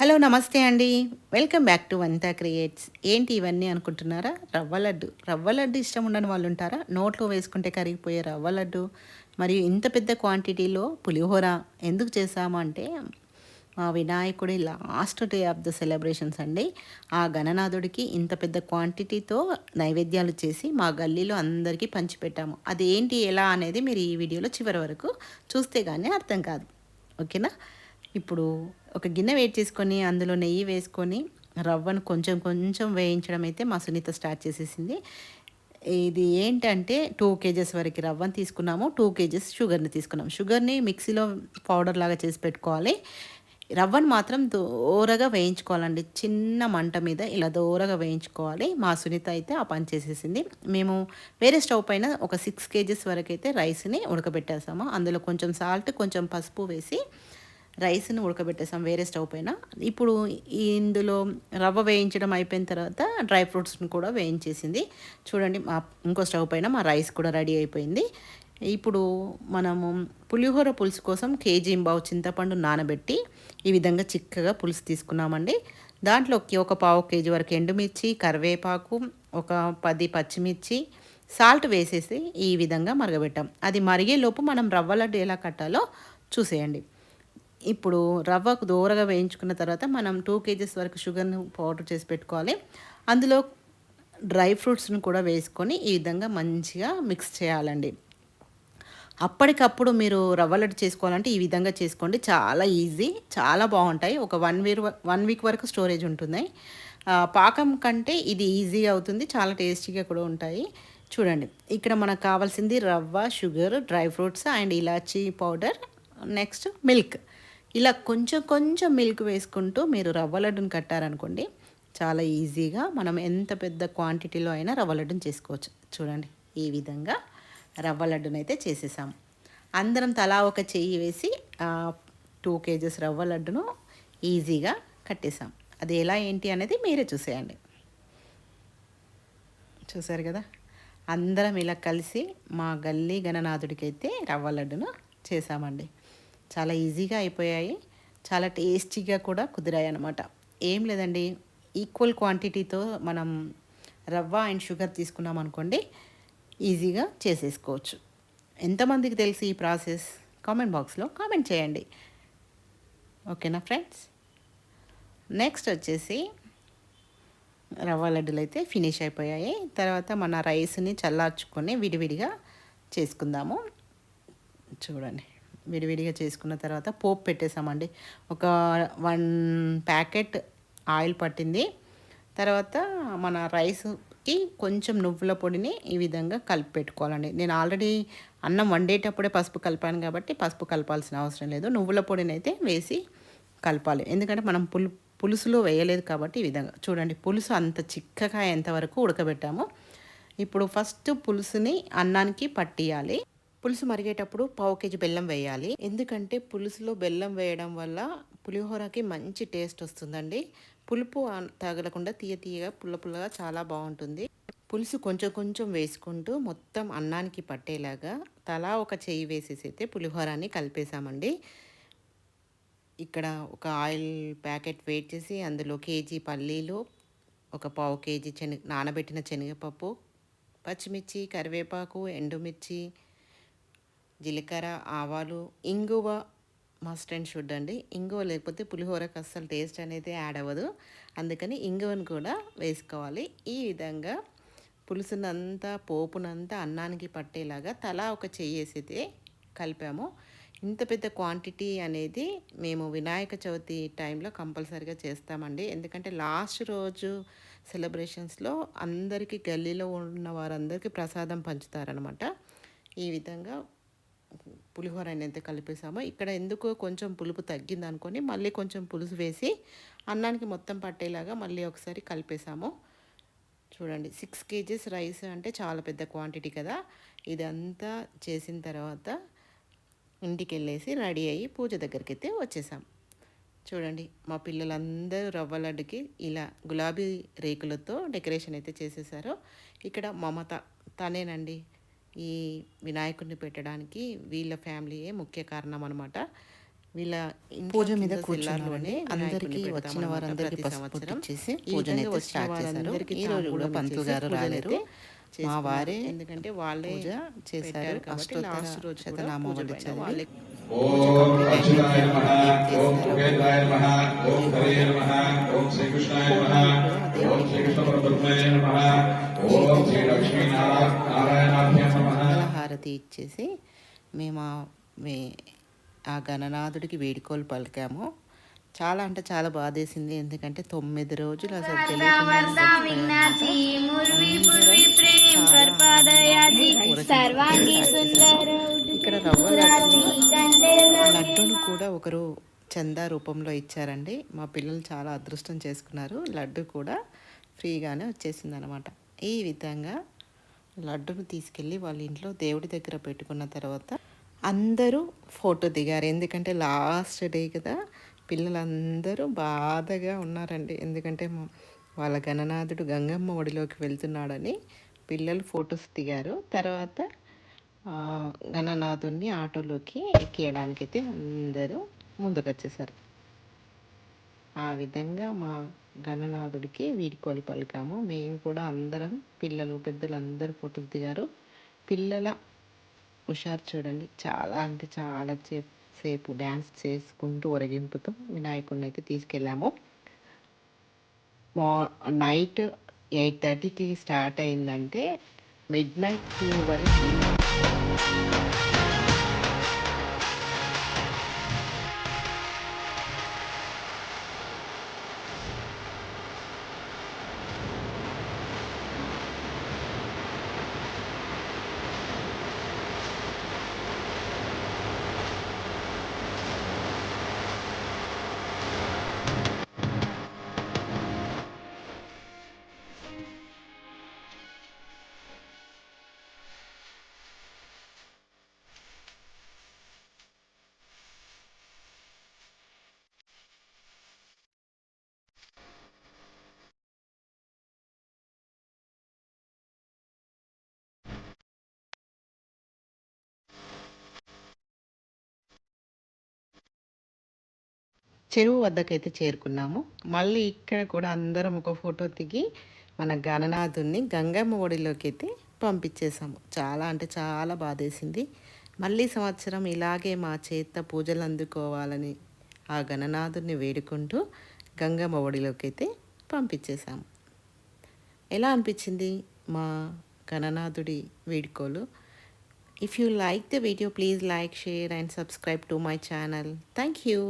Hello నమస్తే అండి. Welcome back to Vantha creates ఏంటి ఇవన్నీ అనుకుంటున్నారా? రవ్వ లడ్డు. రవ్వ లడ్డు ఇష్టం ఉండని వాళ్ళు ఉంటారా? నోట్లో వేసుకుంటే కరిగిపోయే రవ్వ లడ్డు. మరియు ఇంత పెద్ద క్వాంటిటీలో పులిహోర ఎందుకు చేసాము అంటే మా వినాయకుడి last day of the celebrations అండి. ఆ గణనాథుడికి ఇంత పెద్ద క్వాంటిటీతో నైవేద్యాలు చేసి మా గల్లీలో అందరికీ పంచిపెట్టాము. అదేంటి ఎలా అనేది మీరు ఈ వీడియోలో చివరి వరకు చూస్తే కానీ అర్థం కాదు. ఓకేనా? ఇప్పుడు ఒక గిన్నె వేడి చేసుకొని అందులో నెయ్యి వేసుకొని రవ్వను కొంచెం కొంచెం వేయించడం అయితే మా సునీత స్టార్ట్ చేసేసింది. ఇది ఏంటంటే టూ కేజెస్ వరకు రవ్వను తీసుకున్నాము. టూ కేజెస్ షుగర్ని తీసుకున్నాము. షుగర్ని మిక్సీలో పౌడర్ లాగా చేసి పెట్టుకోవాలి. రవ్వను మాత్రం దూరగా వేయించుకోవాలండి. చిన్న మంట మీద ఇలా దూరగా వేయించుకోవాలి. మా సునీత అయితే ఆ పని చేసేసింది. మేము వేరే స్టవ్ పైన ఒక సిక్స్ కేజెస్ వరకు అయితే రైస్ని ఉడకబెట్టేసాము. అందులో కొంచెం సాల్ట్ కొంచెం పసుపు వేసి రైస్ని ఉడకబెట్టేసాం వేరే స్టవ్ పైన. ఇప్పుడు ఇందులో రవ్వ వేయించడం అయిపోయిన తర్వాత డ్రై ఫ్రూట్స్ని కూడా వేయించేసింది. చూడండి మా ఇంకో స్టవ్ పైన మా రైస్ కూడా రెడీ అయిపోయింది. ఇప్పుడు మనము పులిహోర పులుసు కోసం కేజీ బావు చింతపండు నానబెట్టి ఈ విధంగా చిక్కగా పులుసు తీసుకున్నామండి. దాంట్లోకి ఒక పావు కేజీ వరకు ఎండుమిర్చి కరివేపాకు ఒక పది పచ్చిమిర్చి సాల్ట్ వేసేసి ఈ విధంగా మరగబెట్టాం. అది మరిగేలోపు మనం రవ్వ లడ్డు ఎలా కట్టాలో చూసేయండి. ఇప్పుడు రవ్వకు దూరగా వేయించుకున్న తర్వాత మనం టూ కేజెస్ వరకు షుగర్ను పౌడర్ చేసి పెట్టుకోవాలి. అందులో డ్రై ఫ్రూట్స్ను కూడా వేసుకొని ఈ విధంగా మంచిగా మిక్స్ చేయాలండి. అప్పటికప్పుడు మీరు రవ్వ లడ్డు చేసుకోవాలంటే ఈ విధంగా చేసుకోండి. చాలా ఈజీ చాలా బాగుంటాయి. ఒక వన్ వీర్ వన్ వీక్ వరకు స్టోరేజ్ ఉంటుంది పాకం కంటే ఇది ఈజీ అవుతుంది. చాలా టేస్టీగా కూడా ఉంటాయి. చూడండి ఇక్కడ మనకు కావాల్సింది రవ్వ షుగర్ డ్రై ఫ్రూట్స్ అండ్ ఇలాచీ పౌడర్ నెక్స్ట్ మిల్క్ ఇలా కొంచెం కొంచెం మిల్క్ వేసుకుంటూ మీరు రవ్వ లడ్డును కట్టారనుకోండి చాలా ఈజీగా మనం ఎంత పెద్ద క్వాంటిటీలో అయినా రవ్వ లడ్డును చేసుకోవచ్చు. చూడండి ఈ విధంగా రవ్వ లడ్డును అయితే చేసేసాం అందరం తలా ఒక చెయ్యి వేసి టూ కేజెస్ రవ్వ లడ్డును ఈజీగా కట్టేసాం. అది ఎలా ఏంటి అనేది మీరే చూసేయండి. చూసారు కదా? అందరం ఇలా కలిసి మా గల్లీ గణనాథుడికి అయితే రవ్వ లడ్డును చేసామండి. చాలా ఈజీగా అయిపోయాయి. చాలా టేస్టీగా కూడా కుదిరాయి అనమాట ఏం లేదండి. ఈక్వల్ క్వాంటిటీతో మనం రవ్వ అండ్ షుగర్ తీసుకున్నాం అనుకోండి ఈజీగా చేసేసుకోవచ్చు. ఎంతమందికి తెలిసి ఈ ప్రాసెస్? కామెంట్ బాక్స్లో కామెంట్ చేయండి. ఓకేనా ఫ్రెండ్స్? నెక్స్ట్ వచ్చేసి రవ్వ లడ్డులు అయితే ఫినిష్ అయిపోయాయి. తర్వాత మన రైస్ని చల్లార్చుకొని విడివిడిగా చేసుకుందాము. చూడండి. విడివిడిగా చేసుకున్న తర్వాత పోపు పెట్టేసామండి. ఒక వన్ ప్యాకెట్ ఆయిల్ పట్టింది. తర్వాత మన రైస్కి కొంచెం నువ్వుల పొడిని ఈ విధంగా కలిపి పెట్టుకోవాలండి. నేను ఆల్రెడీ అన్నం వండేటప్పుడే పసుపు కలిపాను కాబట్టి పసుపు కలపాల్సిన అవసరం లేదు. నువ్వుల పొడిని అయితే వేసి కలపాలి. ఎందుకంటే మనం పులు పులుసులో వేయలేదు కాబట్టి ఈ విధంగా. చూడండి పులుసు అంత చిక్కగా ఎంతవరకు ఉడకబెట్టాము. ఇప్పుడు ఫస్ట్ పులుసుని అన్నానికి పట్టియాలి. పులుసు మరిగేటప్పుడు పావు కేజీ బెల్లం వేయాలి. ఎందుకంటే పులుసులో బెల్లం వేయడం వల్ల పులిహోరకి మంచి టేస్ట్ వస్తుందండి. పులుపు తగలకుండా తీయ తీయగా పుల్ల పుల్లగా చాలా బాగుంటుంది. పులుసు కొంచెం కొంచెం వేసుకుంటూ మొత్తం అన్నానికి పట్టేలాగా తలా ఒక చెయ్యి వేసేసి అయితే పులిహోరాన్ని కలిపేసామండి ఇక్కడ ఒక ఆయిల్ ప్యాకెట్ వెయిట్ చేసి అందులో కేజీ పల్లీలు ఒక పావు కేజీ శనగ నానబెట్టిన శనగపప్పు పచ్చిమిర్చి కరివేపాకు ఎండుమిర్చి జీలకర్ర ఆవాలు ఇంగువ మస్ట్ అండ్ షుడ్ అండి. ఇంగువ లేకపోతే పులిహోరకు అస్సలు టేస్ట్ అనేది యాడ్ అవ్వదు. అందుకని ఇంగువను కూడా వేసుకోవాలి. ఈ విధంగా పులుసునంతా పోపునంతా అన్నానికి పట్టేలాగా తలా ఒక చెయ్యేసితే కలిపాము. ఇంత పెద్ద క్వాంటిటీ అనేది మేము వినాయక చవితి టైంలో కంపల్సరీగా చేస్తామండి. ఎందుకంటే లాస్ట్ రోజు సెలబ్రేషన్స్లో అందరికీ గల్లీలో ఉన్న వారందరికీ ప్రసాదం పంచుతారనమాట ఈ విధంగా పులిహోర అయితే కలిపేసామో ఇక్కడ ఎందుకో కొంచెం పులుపు తగ్గింది అనుకొని మళ్ళీ కొంచెం పులుసు వేసి అన్నానికి మొత్తం పట్టేలాగా మళ్ళీ ఒకసారి కలిపేసాము చూడండి సిక్స్ కేజీస్ రైస్ అంటే చాలా పెద్ద క్వాంటిటీ కదా. ఇదంతా చేసిన తర్వాత ఇంటికి వెళ్ళేసి రెడీ అయ్యి పూజ దగ్గరికి అయితే వచ్చేసాం. చూడండి మా పిల్లలందరూ రవ్వ లడ్డుకి ఇలా గులాబీ రేకులతో డెకరేషన్ అయితే చేసేసారో. ఇక్కడ మమత తనేనండి. ఈ వినాయకుడిని పెట్టడానికి వీళ్ళ ఫ్యామిలీయే ముఖ్య కారణం అనమాట వీళ్ళ పూజ మీద సెల్లార్లోనే అందరికీ వచ్చిన వారందరికీ సంవత్సరం. ఈ పూజను అయితే స్టార్ట్ చేశారు. ఈ రోజు కూడా పంతులు గారు అయితే మా. వారే ఎందుకంటే వాళ్ళే పూజ చేశారు. అష్టోత్తర లాస్ట్ రోజు చదివి ఓం అచ్యుతాయ నమః ఓం ఉపేంద్రాయ నమః ఓం హరే నమః ఓం శ్రీకృష్ణాయ నమః ఓం శ్రీకృష్ణ పరబ్రహ్మణే నమః ఓం శ్రీ లక్ష్మీ నారాయణాభ్య నమః మంగళహారతి ఇచ్చేసి మేము ఆ వే- ఆ గణనాథుడికి వేడుకోలు పలికాము. చాలా అంటే చాలా బాధేసింది. ఎందుకంటే తొమ్మిది రోజులు అసలు ఇక్కడ రవ్వ లడ్డూను కూడా ఒకరు చందా రూపంలో ఇచ్చారండి. మా పిల్లలు చాలా అదృష్టం చేసుకున్నారు. లడ్డు కూడా ఫ్రీగానే వచ్చేసింది అనమాట ఈ విధంగా లడ్డును తీసుకెళ్ళి వాళ్ళ ఇంట్లో దేవుడి దగ్గర పెట్టుకున్న తర్వాత అందరూ ఫోటో దిగారు. ఎందుకంటే లాస్ట్ డే కదా పిల్లలందరూ బాధగా ఉన్నారండి. ఎందుకంటే వాళ్ళ గణనాథుడు గంగమ్మ ఒడిలోకి వెళ్తున్నాడని పిల్లలు ఫొటోస్ దిగారు. తర్వాత గణనాథుడిని ఆటోలోకి ఎక్కియడానికి అయితే అందరూ ముందుకు వచ్చేసారు ఆ విధంగా మా గణనాథుడికి వీడికోలు పలికాము. మేము కూడా అందరం పిల్లలు పెద్దలు అందరూ ఫోటోలు దిగారు. పిల్లల హుషారు చూడండి. చాలా అంటే చాలా సేపు డ్యాన్స్ చేసుకుంటూ ఒరగింపుతూ వినాయకుడిని అయితే తీసుకెళ్ళాము. మా నైట్ ఎయిట్ థర్టీకి స్టార్ట్ అయిందంటే మిడ్ నైట్ టూ వరకు చెరువు వద్దకైతే చేరుకున్నాము. మళ్ళీ ఇక్కడ కూడా అందరం ఒక ఫోటో దిగి మన గణనాథుని గంగమ్మ ఒడిలోకి అయితే పంపించేసాము చాలా అంటే చాలా బాధేసింది. మళ్ళీ సంవత్సరం ఇలాగే మా చేత పూజలు అందుకోవాలని ఆ గణనాథుని వేడుకుంటూ గంగమ్మ ఒడిలోకి అయితే పంపించేశాము. ఎలా అనిపించింది మా గణనాథుడి వేడుకోలు? If you like the video please like share and subscribe to my channel thank you